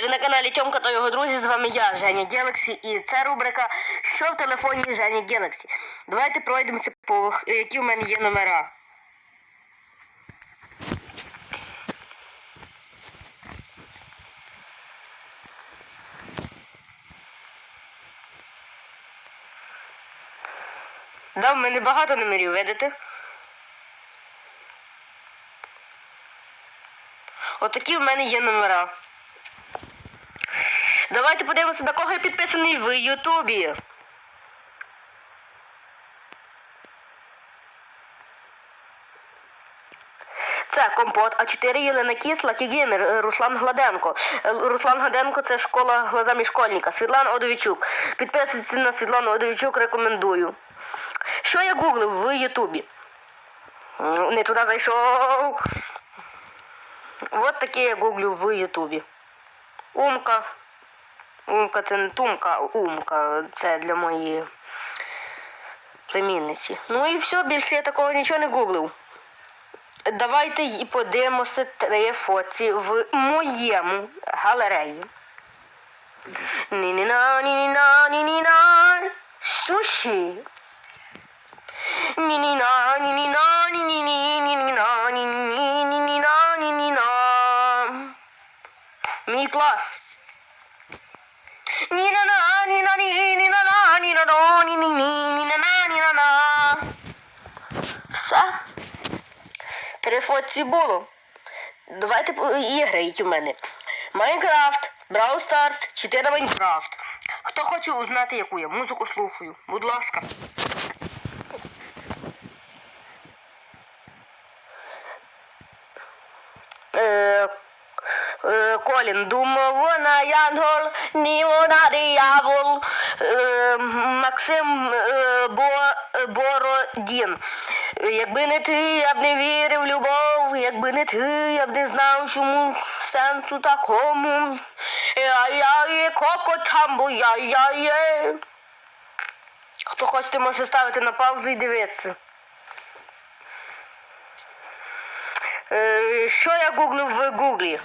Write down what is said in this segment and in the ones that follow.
Ви на каналі Тьомка та його друзі. З вами я, Женя Гелексі, і це рубрика Що в телефоні Жені Гелексі. Давайте пройдемося по які в мене є номера. Да, в мене багато номерів, видите? Отакі в мене є номера. Давайте подивимося, на кого я підписаний в Ютубі. Це компот, А4 Єлена Кісла, Кігінер, е, Руслан Гладенко. Е, Руслан Гладенко це школа глазами школьника. Світлана Одовічук. Підписуйтесь на Світлану Одовічук, рекомендую. Що я гуглив в Ютубі? Не туди зайшов. От таке я гуглю в Ютубі. Умка. Умка це не тумка, умка. Це для моєї племінниці. Ну і все, більше я такого нічого не гуглив. Давайте подивимося три фоці в моєму галереї. Ні-ні-на, ні-ні-на, ні-ні-на. Суші. Ні-ні-на, ні-ні-на, ні-ні-ні, ні-ні-на, ні-ні-ні, ні-ні-на, ні-ні-на. Мій клас. Все. Три фотці було. Давайте ігри, які в мене. Майнкрафт, Brawl Stars, 4 Майнкрафт. Хто хоче узнати, яку я музику слухаю, будь ласка. Е, Колін думав, вона янгол, ні вона диявол. Е, Максим е, Бо, Бородін. Е, Якби не ти, я б не вірив в любов, якби не ти, я б не знав, чому сенсу такому. Я-я-є, коко чамбу, я-я-є. Хто хочете, може ставити на паузу і дивитися. Е, Що я гуглив в гуглі?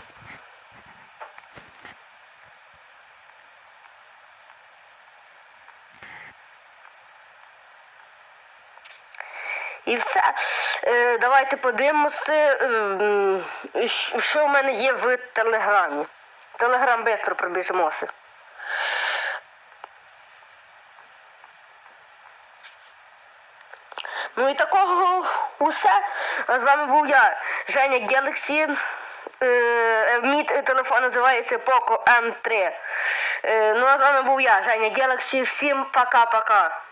І все. Е, давайте подивимося, е, що в мене є в Телеграмі. Телеграм швидко пробіжимося. Ну і такого усе. З вами був я, Женя Гелексі. Е, мій телефон називається Poco M3. Е, ну а з вами був я, Женя Гелексі. Всім пока-пока.